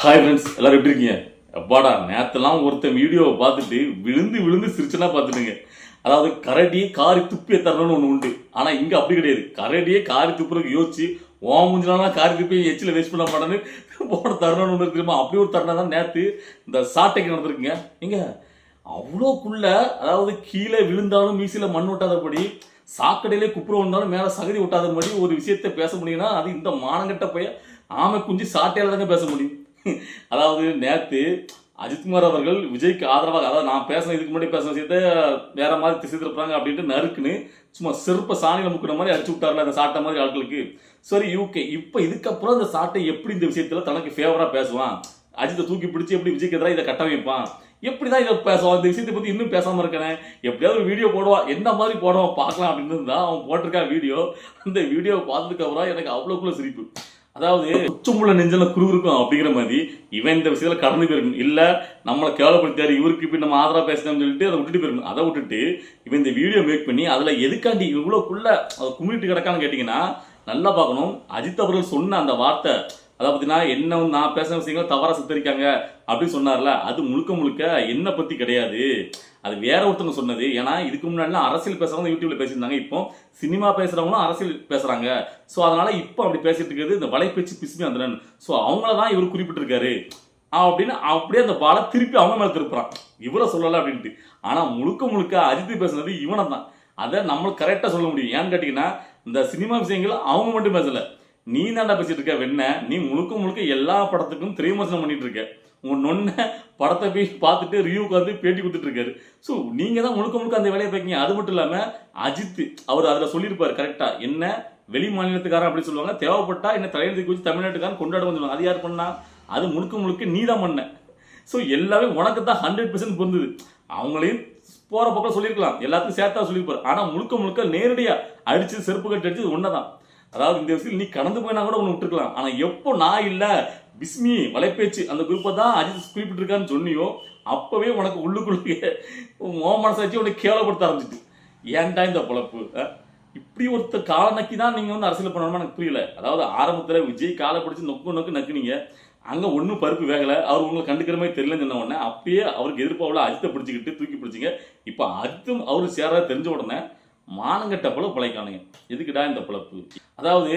Hi friends எல்லாரும் எப்படி இருக்கீங்க? அப்பாடா நேத்தெல்லாம் ஒருத்தன் வீடியோவை பார்த்துட்டு விழுந்து விழுந்து சிரிச்சனா பார்த்துட்டுங்க. அதாவது கரடியே காரி துப்பிய தரணும்னு ஒன்று உண்டு. ஆனால் இங்கே அப்படி கிடையாது. கரடியே காரி துப்புறதுக்கு யோசிச்சு ஓ முடிஞ்சினா காரி துப்பி எச்சில் வேஸ்ட் பண்ண மாட்டேன்னு போன தருணம்னு ஒன்று தெரியுமா? அப்படி ஒரு தருணம் தான் நேற்று இந்த சாட்டைக்கு நடந்திருக்குங்க. இங்கே அவ்வளோக்குள்ள அதாவது கீழே விழுந்தாலும் மீசியில் மண் ஒட்டாதபடி சாக்கடையிலே குப்புறம் வந்தாலும் மேலே சகதி ஒட்டாதபடி ஒரு விஷயத்தை பேச முடியும்னா அது இந்த மானங்கட்ட போய் ஆமை குஞ்சு சாட்டையால தாங்க பேச முடியும். அதாவது நேற்று அஜித்குமார் அவர்கள் விஜய்க்கு ஆதரவாக அதாவது நான் பேசின இதுக்கு முன்னாடி பேசின விஷயத்த வேற மாதிரி திசை திருப்புறாங்க அப்படின்ட்டு நறுக்குன்னு சும்மா செருப்ப சாணியில் முக்கிற மாதிரி அடிச்சு விட்டார்ல அந்த சாட்டை மாதிரி ஆட்களுக்கு. சரி யூகே இப்போ இதுக்கப்புறம் அந்த சாட்டை எப்படி இந்த விஷயத்தில் தனக்கு ஃபேவராக பேசுவான்? அஜித்தை தூக்கி பிடிச்சி எப்படி விஜய்க்கு எதிராக இதை கட்டமைப்பான் எப்படிதான் இதை பேசுவான்? இந்த விஷயத்தை பற்றி இன்னும் பேசாமல் இருக்கனே. எப்படியாவது ஒரு வீடியோ போடுவான் என்ன மாதிரி போடுவான்? பார்க்கலாம் அப்படின்னு இருந்தால் அவன் போட்டிருக்கான் வீடியோ அந்த வீடியோ பார்த்ததுக்கப்புறம் எனக்கு அவ்வளோக்குள்ள சிரிப்பு. அதாவது உச்சமுள்ள நெஞ்சல குறுகுறுக்கும் அப்படிங்கிற மாதிரி இவன் இந்த விஷயத்துல கடந்து போயிருக்கணும் இல்ல நம்மளை கேவலப்படுத்தாரு இவருக்கு இப்படி நம்ம ஆதரவா பேசணும்னு சொல்லிட்டு அதை விட்டுட்டு போயிருக்கணும் அதை விட்டுட்டு இவன் இந்த வீடியோ மேக் பண்ணி அதுல எதுக்காண்டி இவ்வளவுக்குள்ள கும்மிட்டு கிடக்கான்னு கேட்டீங்கன்னா நல்லா பார்க்கணும். அஜித் அவர்கள் சொன்ன அந்த வார்த்தை அதை பார்த்தீங்கன்னா என்ன நான் பேசுன விஷயங்கள் தவறாக சித்தரிக்காங்க அப்படின்னு சொன்னார்ல அது முழுக்க முழுக்க என்னை பற்றி கிடையாது. அது வேற ஒருத்தவங்க சொன்னது. ஏன்னா இதுக்கு முன்னாடிலாம் அரசியல் பேசுறவங்க யூடியூப்ல பேசியிருந்தாங்க. இப்போ சினிமா பேசுறவங்களும் அரசியல் பேசுறாங்க. ஸோ அதனால இப்போ அப்படி பேசிட்டு இருக்கிறது இந்த வலைப்பேச்சு பிஸ்மி அந்தனன். ஸோ அவங்கள தான் இவர் குறிப்பிட்டிருக்காரு. அப்படின்னு அப்படியே அந்த பாலை திருப்பி அவங்க மேலே திருப்புறான். இவரை சொல்லலை அப்படின்ட்டு. ஆனால் முழுக்க முழுக்க அஜித் பேசுனது இவனை தான் அதை நம்மளுக்கு கரெக்டாக சொல்ல முடியும். ஏன்னு கேட்டிங்கன்னா இந்த சினிமா விஷயங்கள் அவங்க மட்டும் பேசலை. நீ தாண்டா பேசிட்டு இருக்க வெண்ண. நீ முழுக்க முழுக்க எல்லா படத்துக்கும் திரைவிமர்சனம் பண்ணிட்டு இருக்க. உன் நொன்ன படத்தை போய் பார்த்துட்டு ரிவ்யூ வந்து பேட்டி கொடுத்துட்டு இருக்காரு. ஸோ நீங்க தான் முழுக்க முழுக்க அந்த வேலையை பார்க்கீங்க. அது மட்டும் இல்லாம அஜித் அவர் அதில் சொல்லியிருப்பார் கரெக்டா என்ன வெளி மாநிலத்துக்காரன் அப்படி சொல்லுவாங்க. தேவைப்பட்டா என்ன தலையெழுத்துக்கு வச்சு தமிழ்நாட்டுக்காரன் கொண்டாட சொல்லுவாங்க. அது யார் பண்ணா? அது முழுக்க முழுக்க நீ தான் பண்ண. ஸோ எல்லாமே உனக்கு தான் ஹண்ட்ரட் பெர்சன்ட் பொருந்தது. அவங்களையும் போற பக்கம் சொல்லியிருக்கலாம். எல்லாத்தையும் சேர்த்தா சொல்லியிருப்பாரு. ஆனா முழுக்க முழுக்க நேரடியா அடிச்சு செருப்பு கட்டி அடிச்சது ஒன்னதான் அதாவது இந்த விஷயத்தில் நீ கடந்து போயினா கூட ஒன்று விட்டுருக்கலாம். ஆனால் எப்போ நான் இல்லை பிஸ்மி வலைப்பேச்சு அந்த குரூப்பை தான் அஜித் குறிப்பிட்டிருக்கான்னு சொன்னியோ அப்போவே உனக்கு உள்ளுக்குள்ளே மோ மனசாச்சு உனக்கு கேவலப்படுத்த ஆரம்பிச்சிட்டு. ஏன்டா இந்த பொழப்பு? இப்படி ஒருத்த காலை நக்கி தான் நீங்கள் வந்து அரசியல் பண்ணணுமா எனக்கு புரியல. அதாவது ஆரம்பத்தில் விஜய் காலை பிடிச்சி நொக்கு நொக்கு நக்குனீங்க. அங்கே ஒன்றும் பருப்பு வேகலை. அவர் உங்களை கண்டுக்கிற மாதிரி தெரியலன்னு சொன்ன உடனே அப்பயே அவருக்கு எதிர்ப்பாவில் அஜித்தை பிடிச்சிக்கிட்டு தூக்கி பிடிச்சிங்க. இப்போ அஜித்தும் அவர் சேர தெரிஞ்ச உடனே மானங்கட்ட போல பிழைக்கானுங்க. எதுக்குடா இந்த பிழப்பு அதாவது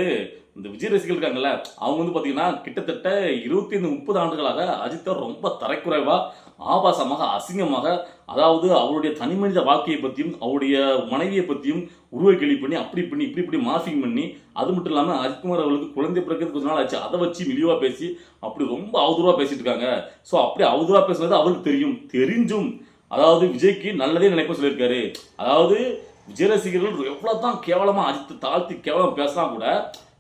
இந்த விஜய் ரசிகர்கள் இருக்காங்கல்ல அவங்க வந்து பார்த்தீங்கன்னா கிட்டத்தட்ட இருபத்தி ஐந்து முப்பது ஆண்டுகளாக அஜித்தை ரொம்ப தரைக்குறைவாக ஆபாசமாக அசிங்கமாக அதாவது அவருடைய தனி மனித வாழ்க்கையை பற்றியும் அவருடைய மனைவியை பற்றியும் உருவ கேள்வி பண்ணி அப்படி பண்ணி இப்படி இப்படி மாஃபிங் பண்ணி அது மட்டும் இல்லாமல் அஜித்குமார் அவர்களுக்கு குழந்தை பிறக்கிறது கொஞ்ச நாள் ஆச்சு. அதை வச்சு இழிவா பேசி அப்படி ரொம்ப அவதூறாக பேசிட்டு இருக்காங்க. ஸோ அப்படி அவதூறாக பேசுனது அவருக்கு தெரியும். தெரிஞ்சும். அதாவது விஜய்க்கு நல்லதே நினைப்ப சொல்லியிருக்காரு. அதாவது விஜய் ரசிகர்கள் எவ்வளோ தான் கேவலமாக அஜித்து தாழ்த்தி கேவலம் பேசினா கூட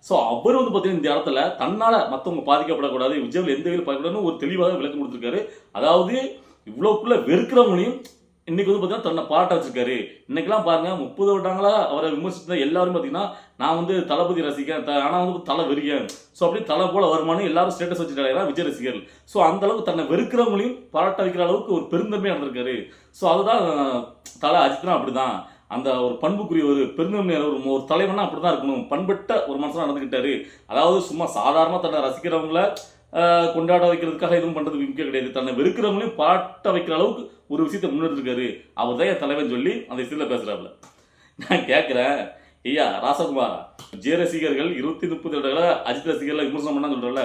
ஸோ அவர் வந்து பார்த்தீங்கன்னா இந்த இடத்துல தன்னால் மற்றவங்க பாதிக்கப்படக்கூடாது விஜய் எந்த வகையில் பாதிக்கப்படாதுன்னு ஒரு தெளிவாக விளக்கம் கொடுத்துருக்காரு. அதாவது இவ்வளோக்குள்ளே வெறுக்கிறவங்களையும் இன்னைக்கு வந்து பார்த்தீங்கன்னா தன்னை பாராட்ட வச்சிருக்காரு. இன்னைக்கெல்லாம் பாருங்க முப்பது வருடங்களா அவரை விமர்சித்த எல்லாரும் பார்த்தீங்கன்னா நான் வந்து தளபதி ரசிகன் த- வந்து தலை வெறியன். ஸோ அப்படி தலை போல வருமானம் எல்லாரும் ஸ்டேட்டஸ் வச்சுட்டாங்க விஜய் ரசிகர்கள் ஸோ அந்த அளவுக்கு தன்னை வெறுக்கிறவங்களையும் பாராட்ட வைக்கிற அளவுக்கு ஒரு பெருந்தன்மையாக நடந்திருக்காரு. ஸோ அதுதான் தலை அஜித்னா அப்படிதான். அந்த ஒரு பண்புக்குரிய ஒரு பெருந்தன்மையான ஒரு ஒரு தலைவனா அப்படிதான் இருக்கணும். பண்பட்ட ஒரு மனசாக நடந்துக்கிட்டாரு அதாவது சும்மா சாதாரணமாக தன்னை ரசிக்கிறவங்கள கொண்டாட வைக்கிறதுக்காக எதுவும் பண்றது முக்கியம் கிடையாது. தன்னை வெறுக்கிறவங்களையும் பாட்ட வைக்கிற அளவுக்கு ஒரு விஷயத்தை முன்னெடுத்திருக்காரு. அவர் தான் என் தலைவன் சொல்லி அந்த விஷயத்துல பேசுறாப்புல. நான் கேட்கிறேன் ஐயா ராசகுமார் விஜய் ரசிகர்கள் இருபத்தி முப்பது இடங்கள அஜித் ரசிகர்களை விமர்சனம் பண்ணா சொல்றல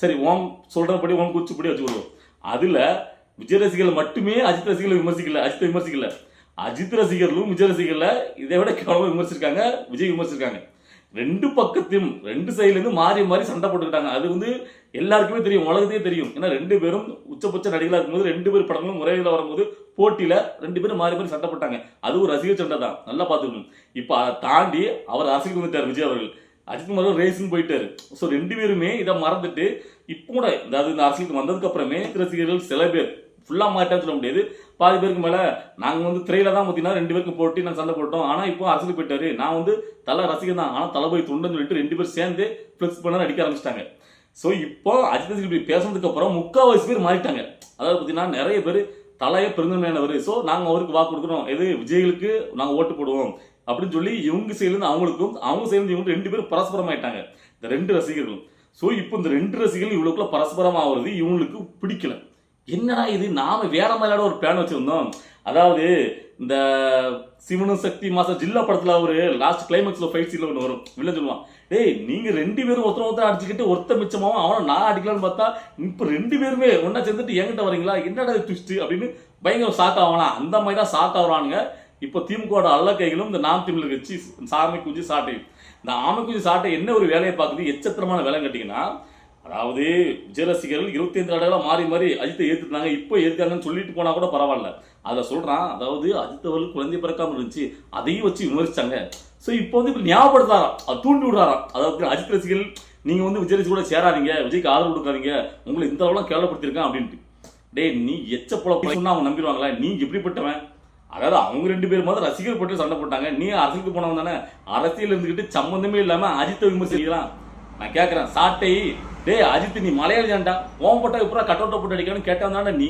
சரி ஓம் சொல்றபடி ஓம் குச்சிப்படி வச்சுக்கொள்வோம். அதுல விஜய் ரசிகர்கள் மட்டுமே அஜித் ரசிகர்களை விமர்சிக்கல அஜித்தை விமர்சிக்கல. அஜித் ரசிகர்களும் விஜய் ரசிகர்ல இதை விட கேவலமாக விமர்சிச்சிருக்காங்க விஜய் விமர்சிச்சிருக்காங்க. ரெண்டு பக்கத்தையும் ரெண்டு சைட்லேருந்து மாறி மாறி சண்டை போட்டுக்கிட்டாங்க. அது வந்து எல்லாருக்குமே தெரியும் உலகத்தையே தெரியும். ஏன்னா ரெண்டு பேரும் உச்சபட்ச நடிகளாக இருக்கும்போது ரெண்டு பேர் படங்களும் முறையில் வரும்போது போட்டியில் ரெண்டு பேரும் மாறி மாறி சண்டை போட்டாங்க. அது ஒரு ரசிகர் சண்டை தான். நல்லா பார்த்துக்கணும். இப்போ அதை தாண்டி அவர் அரசியல் வந்துட்டார் விஜய் அவர்கள். அஜித்குமார் ரேஸ்னு போயிட்டாரு. ஸோ ரெண்டு பேருமே இதை மறந்துட்டு இப்போ கூட அதாவது இந்த அரசியலுக்கு வந்ததுக்கு அப்புறமே ரசிகர்கள் சில பேர் ஃபுல்லாக மாட்டான்னு சொல்ல முடியாது. பாதி பேருக்கு மேலே நாங்கள் வந்து திரையில தான் பார்த்தீங்கன்னா ரெண்டு பேருக்கும் போட்டி நாங்கள் சண்டை போட்டோம். ஆனால் இப்போ அரசியல் போயிட்டாரு. நான் வந்து தலை ரசிகர் தான். ஆனால் தளபதி துண்டுன்னு சொல்லிட்டு ரெண்டு பேரும் சேர்ந்து ஃப்ளெக்ஸ் பண்ண அடிக்க ஆரம்பிச்சிட்டாங்க. ஸோ இப்போ அஜித் இப்படி பேசுனதுக்கு அப்புறம் முக்கால்வாசி பேர் மாறிட்டாங்க. அதாவது பார்த்தீங்கன்னா நிறைய பேர் தலையை பெருந்தன்மையானவர். ஸோ நாங்கள் அவருக்கு வாக்கு கொடுக்குறோம். எது விஜய்களுக்கு நாங்கள் ஓட்டு போடுவோம். அப்படின்னு சொல்லி இவங்க சைடுலேருந்து அவங்களுக்கும் அவங்க சைடுலேருந்து இவங்க ரெண்டு பேரும் பரஸ்பரம் ஆயிட்டாங்க இந்த ரெண்டு ரசிகர்களும் ஸோ இப்போ இந்த ரெண்டு ரசிகர்கள் இவ்வளோக்குள்ள பரஸ்பரம் ஆகுறது இவங்களுக்கு பிடிக்கல. என்னடா இது? நாம வேற மாதிரியான ஒரு பிளான் வச்சிருந்தோம். அதாவது இந்த சிவனும் சக்தி மாச ஜில்லா படத்துல அவரு லாஸ்ட் கிளைமேக்ஸ்ல ஃபைட் சீன்ல ஒன்று வரும். வில்லன் சொல்லுவான் டேய் நீங்க ரெண்டு பேரும் ஒருத்தர் ஒருத்தர் அடிச்சுக்கிட்டு ஒருத்த மிச்சமாவும் அவனை நான் அடிக்கலாம்னு பார்த்தா இப்ப ரெண்டு பேருமே ஒன்னா சேர்ந்துட்டு என்கிட்ட வரீங்களா? என்னடா ட்விஸ்ட் அப்படின்னு பயங்கர ஷாக் ஆகலாம் அந்த மாதிரி தான் ஷாக் ஆகுறானுங்க. இப்போ திமுகவோட அல்ல கைகளும் இந்த நாம் தமிழ் கட்சி சாமி குஞ்சு சாட்டை இந்த ஆமை குஞ்சு சாட்டை என்ன ஒரு வேலையை பார்க்குது? எச்சத்திரமான வேலை கேட்டிங்கன்னா அதாவது விஜய் ரசிகர்கள் இருபத்தி ஐந்து ஆண்டுகளாக மாறி மாறி அஜித்தை ஏற்றுட்டாங்க இப்போ ஏற்காங்கன்னு சொல்லிட்டு போனா கூட பரவாயில்ல. அதில் சொல்கிறான் அதாவது அஜித் அவர்கள் குழந்தை பிறக்காமல் இருந்துச்சு அதையும் வச்சு விமர்சித்தாங்க ஸோ இப்போ வந்து இப்போ ஞாபகப்படுத்தாராம் அது தூண்டி விடுறாராம். அதாவது அஜித் ரசிகர்கள் நீங்கள் வந்து விஜய் கூட சேராதீங்க விஜய்க்கு ஆதரவு கொடுக்காதீங்க உங்களை இந்த அளவுலாம் கேவலப்படுத்திருக்கான் அப்படின்ட்டு. டேய் நீ எச்ச போல சொன்னா அவங்க நம்பிடுவாங்களா? நீ எப்படிப்பட்டவன்? அதாவது அவங்க ரெண்டு பேரும் மாதிரி ரசிகர் பட்டு சண்டை போட்டாங்க. நீ அரசுக்கு போனவன் தானே. அரசியல் இருந்துக்கிட்டு சம்மந்தமே இல்லாமல் அஜித்தை விமர்சிக்கலாம் நான் கேட்குறேன் சாட்டை. டேய் அஜித் நீ மலையாளி தான்டா. ஓம் போட்டா இப்பரா கட் அவுட்டை போட்டு அடிக்கணும்னு கேட்டவன் தானே நீ.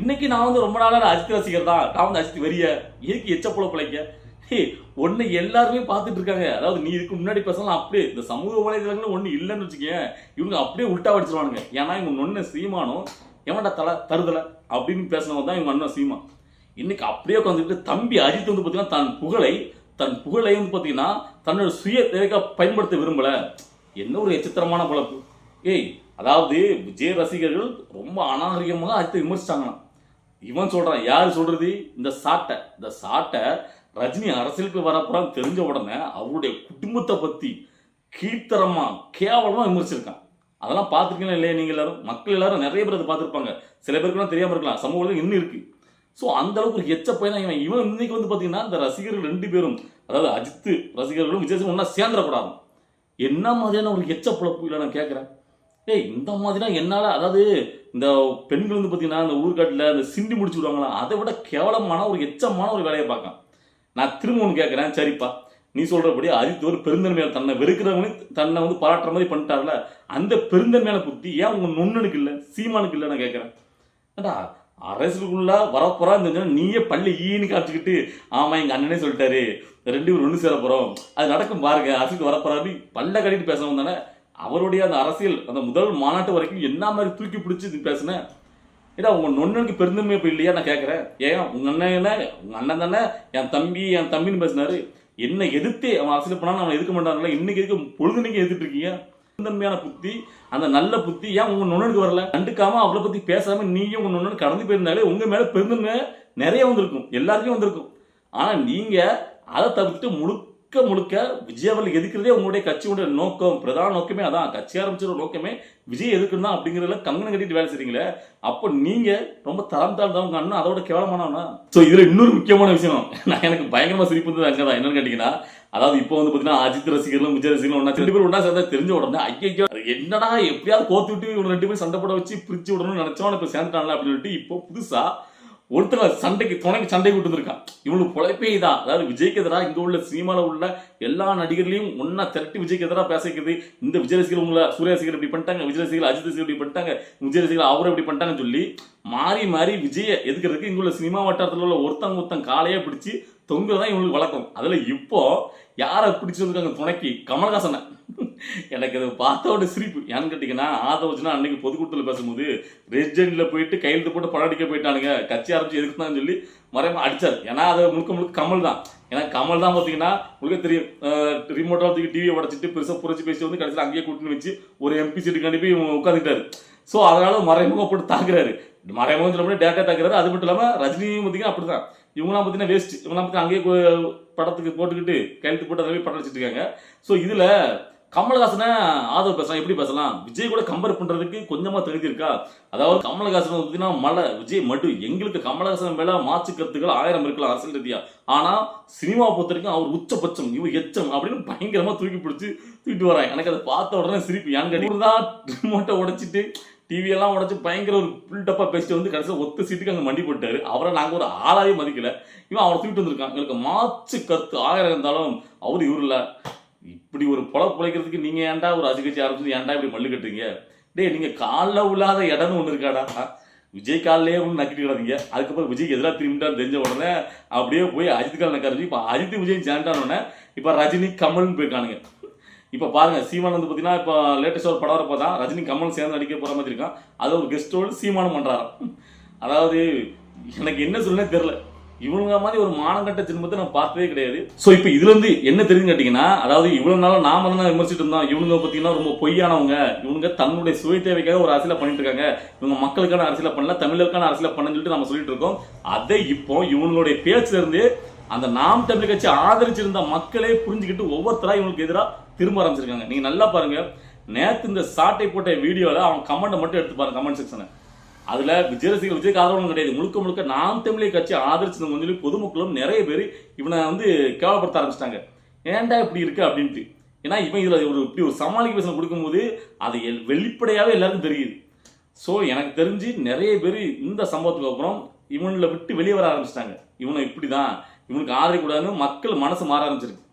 இன்னைக்கு நான் வந்து ரொம்ப நாளாக அஜித் ரசிகர் தான் நான் வந்து அஜித் வெறிய எதுக்கு எச்ச போல பிழைக்க? ஹே ஒன்னு எல்லாருமே பார்த்துட்டு இருக்காங்க. அதாவது நீ இதுக்கு முன்னாடி பேசலாம் அப்படியே இந்த சமூக வலைதளங்கள் ஒன்று இல்லைன்னு வச்சுக்கேன் இவங்க அப்படியே உல்ட்டா அடிச்சிருவானுங்க ஏன்னா இவங்க ஒன்று சீமானும் எவன்டா தலை தருதலை? அப்படின்னு பேசினவங்க தான் இவங்க அண்ணன் சீமா. இன்னைக்கு அப்படியே உட்காந்துட்டு தம்பி அஜித் வந்து பார்த்தீங்கன்னா தன் புகழை தன் புகழை வந்து பார்த்தீங்கன்னா தன்னோட சுய தேவைக்காக பயன்படுத்த விரும்பல. என்ன ஒரு எச்சித்திரமான பழப்பு. ஏய் அதாவது விஜய் ரசிகர்கள் ரொம்ப அநாகரிகமாக அஜித்தை விமர்சிச்சாங்கண்ணா இவன் சொல்கிறான் யார் சொல்கிறது இந்த சாட்டை. இந்த சாட்டை ரஜினி அரசியலுக்கு வரப்போறான்னு தெரிஞ்ச உடனே அவருடைய குடும்பத்தை பற்றி கீழ்த்தரமாக கேவலமாக விமர்சிச்சிருக்கான். அதெல்லாம் பார்த்துருக்கீங்களா இல்லையா நீங்கள் எல்லாரும்? மக்கள் எல்லாரும் நிறைய பேர் அதை பார்த்துருப்பாங்க. சில பேருக்குலாம் தெரியாமல் இருக்கலாம். சமூகத்தில் இன்னும் இருக்குது ஸோ அந்த அளவுக்கு ஒரு எச்ச பையனா இவன் இவன் இன்னைக்கு வந்து பார்த்தீங்கன்னா இந்த ரசிகர்கள் ரெண்டு பேரும் அதாவது அஜித் ரசிகர்களும் விஜய் ஒன்றா சேர்ந்துடக்கூடாது. என்ன மாதிரியான ஒரு எச்ச பிழப்பு இல்லை நான் கேட்குறேன் ஏய் இந்த மாதிரிலாம் என்னால் அதாவது இந்த பெண்கள் வந்து பார்த்தீங்கன்னா இந்த ஊர்காட்டில் இந்த சிண்டி முடிச்சு விடுவாங்களா? அதை விட கேவலமான ஒரு எச்சமான ஒரு வேலையை பார்க்கலாம். நான் திரும்ப ஒன்று கேட்குறேன் சரிப்பா. நீ சொல்கிறபடி அஜித் ஒரு பெருந்தன்மையால் தன்னை வெறுக்கிறவங்களையும் தன்னை வந்து பாராட்டுற மாதிரி பண்ணிட்டார்ல அந்த பெருந்தன்மையான புத்தி ஏன் உங்கள் நொண்ணனுக்கு இல்லை சீமானுக்கு இல்லை நான் கேட்குறேன் ஏண்டா அரசுக்குள்ளா வரப்போறா இந்த நீயே பள்ளி ஈன்னு காமிச்சுக்கிட்டு ஆமா எங்க அண்ணனே சொல்லிட்டாரு ரெண்டு பேரும் ஒன்று சேர போறோம். அது நடக்கும் பாருங்க அரசுக்கு வரப்போறாரு பல்ல கட்டிட்டு பேச தானே. அவருடைய அந்த அரசியல் அந்த முதல் மாநாட்டு வரைக்கும் என்ன மாதிரி தூக்கி பிடிச்சி இது பேசினேன் ஏடா உங்க நொண்ணனுக்கு பெருந்தன்மை இப்போ இல்லையா? நான் கேட்குறேன் ஏன்? உங்க அண்ணன் என்ன? உங்க அண்ணன் தானே? என் தம்பி என் தம்பின்னு பேசினாரு. என்ன எதிர்த்து அவன் அரசியல் பண்ணாலும் அவன் எதுக்க மாட்டாங்கல்ல இன்னைக்கு எதுக்கு பொழுதுனைக்கு எதிர்த்து இருக்கீங்க? பெருந்தன்மையான புத்தி அந்த நல்ல புத்தி ஏன் உங்க நொண்ணனுக்கு வரல? கண்டுக்காம அவளை பத்தி பேசாம நீயும் உங்க நொண்ணன் கடந்து போயிருந்தாலே உங்க மேல பெருந்தன்மை நிறைய வந்திருக்கும். எல்லாருக்கும் வந்திருக்கும். ஆனா நீங்க அதை தவிர்த்து முழுக்க முழுக்க விஜய் அவர்கள் எதுக்குறதே உங்களுடைய கட்சியோட நோக்கம். பிரதான நோக்கமே அதான். கட்சி ஆரம்பிச்சோட நோக்கமே விஜய் எதுக்குன்னு தான் அப்படிங்கிறதுல கங்கணம் கட்டிட்டு வேலை செய்றீங்களே அப்போ நீங்க ரொம்ப தரம் தாழ்ந்தவங்க அண்ணன் அதோட கேவலமானவனா? ஸோ இதுல இன்னொரு முக்கியமான விஷயம். நான் எனக்கு பயங்கரமா சிரிப்பு வந்தது அங்கதான் என்னன்னு கேட்டீங்கன்னா அதாவது இப்போ வந்து பாத்தீங்கன்னா அஜித் ரசிகர்களும் விஜய் ரசிகர்களும் ஒன்றா ரெண்டு பேரும் ஒன்றா சேர்ந்தா தெரிஞ்ச உடனே ஐயோ என்னடா எப்படியாவது கோத்து விட்டு இவங்க ரெண்டு பேரும் சண்டை போட வச்சு பிரிச்சு விடணும்னு நினைச்சோம் இப்ப சேர்ந்துட்டாங்களா அப்படின்னு சொல்லிட்டு இப்போ புதுசா ஒருத்தர் சண்டைக்கு துணைக்கு சண்டை விட்டு வந்திருக்கான் இவனுக்கு பொழைப்பே இதான் அதாவது விஜய்க்கு எதிராக இங்க உள்ள சினிமால உள்ள எல்லா நடிகர்களையும் ஒன்னா திரட்டி விஜய்க்கு எதிராக பேசிக்கிறது இந்த விஜய் ரசிகர் உங்களை சூர்யா ரசிகர் இப்படி பண்ணிட்டாங்க விஜய் ரசிகர் அஜித் ரசிகர் இப்படி பண்ணிட்டாங்க விஜய் ரசிகர் அவரை இப்படி பண்ணிட்டாங்கன்னு சொல்லி மாறி மாறி விஜய எதுக்கிறதுக்கு இங்க உள்ள சினிமா வட்டாரத்தில் உள்ள ஒருத்தங்க ஒருத்தன் காலையே பிடிச்சி தொங்குறதான் இவங்களுக்கு வழக்கம். அதுல இப்போ யாரை பிடிச்சிருக்காங்க துணைக்கு? கமலஹாசனை. எனக்கு அதை பார்த்த உடனே சிரிப்பு. ஏன்னு கேட்டிங்கன்னா ஆதவச்சுனா அன்னைக்கு பொதுக்கூட்டத்தில் பேசும்போது ரெசிடென்ட்டில் போயிட்டு கையெழுத்து போட்டு படம் அடிக்க போயிட்டானுங்க. கட்சி ஆரம்பிச்சு தான் சொல்லி மறைமா அடிச்சார். ஏன்னா அது முழுக்க முழுக்க கமல் தான். ஏன்னா கமல் தான் பார்த்தீங்கன்னா உங்களுக்கு தெரியும் ரிமோட்டாக தூக்கி டிவியை உடச்சிட்டு பெருசாக புரட்சி பேசி வந்து கடைசியில் அங்கேயே கூட்டின்னு வச்சு ஒரு எம்பி சீட்டு கண்டிப்பி உட்காந்துட்டாரு ஸோ அதனால மறைமுகம் போட்டு தாக்குறாரு. மறைமுகம் சொல்ல டேட்டா தாக்குறாரு. அது மட்டும் இல்லாமல் ரஜினியும் பார்த்தீங்கன்னா அப்படி தான் இவங்களாம் பார்த்தீங்கன்னா வேஸ்ட் இவங்களாம் பார்த்தீங்கன்னா அங்கேயே படத்துக்கு போட்டுக்கிட்டு கையெழுத்து போட்டு அதை போய் படம் வச்சுட்டு இருக்காங்க. ஸோ இதில் கமலஹாசனை ஆதரவு பேசலாம். எப்படி பேசலாம்? விஜய் கூட கம்பேர் பண்றதுக்கு கொஞ்சமா தகுதி இருக்கா? அதாவது கமலஹாசன் பார்த்தீங்கன்னா மலை விஜய் மட்டும். எங்களுக்கு கமலஹாசன் மேல மாற்று கருத்துக்கள் ஆயிரம் இருக்கலாம் அரசியல் ரீதியா. ஆனா சினிமா பொறுத்த வரைக்கும் அவர் உச்சபட்சம் இவர் எச்சம் அப்படின்னு பயங்கரமா தூக்கி பிடிச்சி தூக்கிட்டு வராங்க. எனக்கு அதை பார்த்த உடனே சிரிப்பு. ஏன்னு கேட்டீங்க ரிமோட்டை உடைச்சிட்டு டிவி எல்லாம் பயங்கர ஒரு புல்டப்பா பேசிட்டு வந்து கடைசியில் ஒத்த சீட்டுக்கு அங்கே மண்டி போட்டாரு. அவரை நாங்கள் ஒரு ஆளாவே மதிக்கல. இவன் அவரை தூக்கிட்டு வந்திருக்கான். எங்களுக்கு மாற்று கருத்து ஆயிரம் இருந்தாலும் அவர் இவர் இல்லை. இப்படி ஒரு பொழ பிழைக்கிறதுக்கு நீங்க ஏன்டா ஒரு அஜிகட்சி ஆரம்பிச்சு ஏன்டா இப்படி மல்லு கட்டுறீங்க? டேய் நீங்க காலில் உள்ளாத இடம்னு ஒன்று இருக்காடா? விஜய் காலிலே ஒன்று நக்கிட்டு கிடாதீங்க அதுக்கப்புறம் விஜய்க்கு எதிராக திரும்பிட்டான்னு தெரிஞ்ச உடனே அப்படியே போய் அஜித் கால் நக்காரு இப்போ அஜித் விஜய் சேர்ந்தான இப்போ ரஜினி கமல்னு போயிருக்கானுங்க. இப்போ பாருங்க சீமான் வந்து பார்த்தீங்கன்னா இப்போ லேட்டஸ்ட் ஒரு படம் வரப்போ தான் ரஜினி கமல் சேர்ந்து நடிக்க போகிற மாதிரி இருக்கான். அதை ஒரு கெஸ்டோடு சீமானம் பண்ணுறாராம் அதாவது எனக்கு என்ன சொல்லுன்னே தெரில இவனுங்க மாதிரி ஒரு மானங்கட்ட ஜென்மத்தை நான் பார்த்ததே கிடையாது. ஸோ இப்போ இதுல இருந்து என்ன தெரிஞ்சு கேட்டீங்கன்னா அதாவது இவ்வளவு நாளாக நாம தான் விமர்சிட்டு இருந்தோம். இவனுங்க பார்த்தீங்கன்னா ரொம்ப பொய்யானவங்க. இவனுங்க தன்னுடைய சுய தேவைக்காக ஒரு அரசியலை பண்ணிட்டு இருக்காங்க. இவங்க மக்களுக்கான அரசியலை பண்ணல தமிழருக்கான அரசியலை பண்ணு சொல்லிட்டு நம்ம சொல்லிட்டு இருக்கோம். அதை இப்போ இவங்களுடைய பேச்சுல இருந்து அந்த நாம் தமிழ் கட்சி ஆதரிச்சிருந்த மக்களே புரிஞ்சுக்கிட்டு ஒவ்வொருத்தரா இவங்களுக்கு எதிராக திரும்ப ஆரம்பிச்சிருக்காங்க. நீங்க நல்லா பாருங்க. நேத்து இந்த சாட்டை போட்ட வீடியோல அவன் கமெண்ட்டை மட்டும் எடுத்து பாருங்க கமெண்ட் செக்ஷனை அதுல விஜயரசிகள் விஜய்க்கு ஆதரவு கிடையாது. முழுக்க முழுக்க நாம் தமிழை கட்சி ஆதரிச்சது வந்து பொதுமக்களும் நிறைய பேர் இவனை வந்து கேவலப்படுத்த ஆரம்பிச்சிட்டாங்க. ஏன்டா இப்படி இருக்கு அப்படின்ட்டு. ஏன்னா இவன் இதுல ஒரு இப்படி ஒரு சமாளிக்க பேசணும் கொடுக்கும்போது அது எல்- வெளிப்படையாவே எல்லாருக்கும் தெரியுது. ஸோ எனக்கு தெரிஞ்சு நிறைய பேர் இந்த சம்பவத்துக்கு அப்புறம் இவனில் விட்டு வெளியே வர ஆரம்பிச்சிட்டாங்க. இவனை இப்படி தான் இவனுக்கு ஆதரிக்கூடாதுன்னு மக்கள் மனசு மாற ஆரம்பிச்சிருக்கு.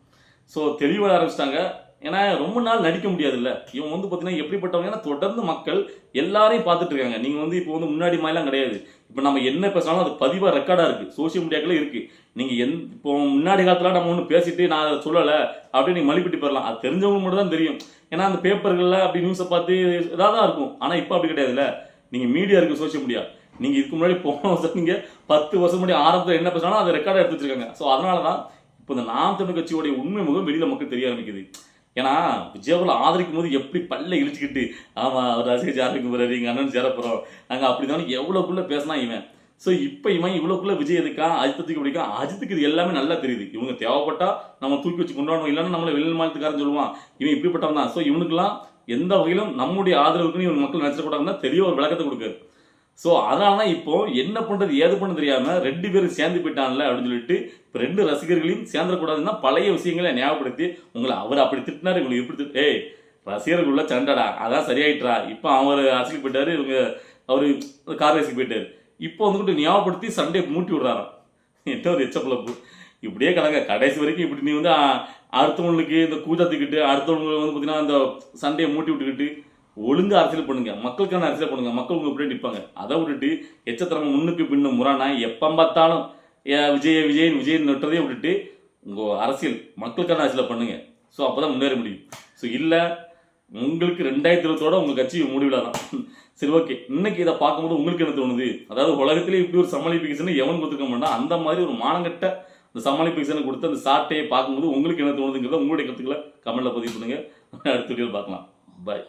ஸோ தெளிவட ஆரம்பிச்சிட்டாங்க. ஏன்னா ரொம்ப நாள் நடிக்க முடியாதுல்ல. இவன் வந்து பார்த்தீங்கன்னா எப்படிப்பட்டவங்க? ஏன்னா தொடர்ந்து மக்கள் எல்லாரையும் பார்த்துட்டு இருக்காங்க. நீங்கள் வந்து இப்போ வந்து முன்னாடி மாதிரிலாம் கிடையாது. இப்போ நம்ம என்ன பேசினாலும் அது பதிவாக ரெக்கார்டாக இருக்குது சோஷியல் மீடியாக்களே இருக்குது நீங்கள் எந் இப்போ முன்னாடி காலத்தில் நம்ம ஒன்று பேசிட்டு நான் அதை சொல்லலை அப்படின்னு நீங்கள் மலிப்பிட்டு போயிடலாம் அது தெரிஞ்சவங்க மட்டும் தான் தெரியும். ஏன்னா அந்த பேப்பர்களில் அப்படி நியூஸை பார்த்து இதாக தான் இருக்கும். ஆனால் இப்போ அப்படி கிடையாதுல்ல. நீங்கள் மீடியா இருக்குது சோஷியல் மீடியா நீங்கள் இதுக்கு முன்னாடி போன வருஷம் நீங்கள் பத்து வருஷம் முன்னாடி ஆரம்பத்தில் என்ன பேசினாலும் அதை ரெக்கார்டாக எடுத்து வச்சிருக்காங்க. ஸோ அதனால தான் இப்போ இந்த நாம் தமிழ் கட்சியோடைய உண்மை முகம் வெளியில் மக்கள் தெரிய ஆரம்பிக்குது. ஏன்னா விஜயபுல ஆதரிக்கும் போது எப்படி பல்ல இழிச்சுக்கிட்டு ஆமாம் அவர் ரசிகர் ஜாருக்கு போகிறாரு எங்கள் அண்ணன் சேர நாங்கள் அப்படி தானே எவ்வளோக்குள்ளே பேசினா இவன்? ஸோ இப்போ இவன் இவ்வளோக்குள்ளே விஜய் எதுக்கா? அஜித்துக்கு பிடிக்கும் அஜித்துக்கு இது எல்லாமே நல்லா தெரியுது. இவங்க தேவைப்பட்டா நம்ம தூக்கி வச்சு கொண்டாடணும் இல்லைன்னா நம்மளை வெளி மாநிலத்துக்காரன் சொல்லுவான் இவன் இப்படிப்பட்டவன் தான் ஸோ இவனுக்குலாம் எந்த வகையிலும் நம்முடைய ஆதரவுக்குன்னு இவங்க மக்கள் நினச்சிடக்கூடாதுன்னா தெரிய ஒரு விளக்கத்தை கொடுக்காரு. ஸோ அதனால தான் இப்போ என்ன பண்ணுறது ஏது பண்ண தெரியாமல் ரெண்டு பேரும் சேர்ந்து போயிட்டான்ல அப்படின்னு சொல்லிட்டு இப்போ ரெண்டு ரசிகர்களையும் சேர்ந்துடக்கூடாதுன்னா பழைய விஷயங்களை ஞாபகப்படுத்தி உங்களை அவர் அப்படி திட்டினார் இவங்களை இப்படி திட்டு ஏய் ரசிகர்களுள்ள சண்டடா அதான் சரியாயிட்டுறா இப்போ அவர் அரசியல் போயிட்டாரு இவங்க அவர் கார் ரேஸுக்கு போயிட்டாரு. இப்போ வந்துக்கிட்டு ஞாபகப்படுத்தி சண்டையை மூட்டி விடுறாராம். என்ன ஒரு எச்சப்பிழப்பு இப்படியே கிடங்க கடைசி வரைக்கும் இப்படி நீ வந்து அடுத்தவங்களுக்கு இந்த கூஜா தூக்கிட்டு அடுத்தவங்களுக்கு வந்து பார்த்தீங்கன்னா அந்த சண்டையை மூட்டி விட்டுக்கிட்டு ஒழுங்காக அரசியல் பண்ணுங்க. மக்களுக்கான அரசியல் பண்ணுங்க. மக்கள் உங்க எப்படி நிற்பாங்க அதை விட்டுட்டு எச்சத்திரம முன்னுக்கு பின்னும் முரானா எப்போ பார்த்தாலும் விஜய விஜய் விஜயன் நட்டுறதையும் விட்டுட்டு உங்க அரசியல் மக்களுக்கான அரசியலை பண்ணுங்க. ஸோ அப்பதான் முன்னேற முடியும். ஸோ இல்லை உங்களுக்கு ரெண்டாயிரத்தி இருபத்தோட உங்க கட்சி முடிவில் தான் சரி ஓகே. இன்னைக்கு இதை பார்க்கும்போது உங்களுக்கு என்ன தோணுது? அதாவது உலகத்திலே இப்படி ஒரு சமாளிப்பிகேஷன் எவன் கொடுத்துக்க மாட்டான்? அந்த மாதிரி ஒரு மானங்கட்ட அந்த சமாளிப்பிகேஷன் கொடுத்து அந்த சாட்டையை பார்க்கும்போது உங்களுக்கு என்ன தோணுதுங்கிறத உங்களுடைய கருத்துக்களை கமெண்ட்ல பதிவு பண்ணுங்க. அடுத்த வீடியோவில் பார்க்கலாம். பாய்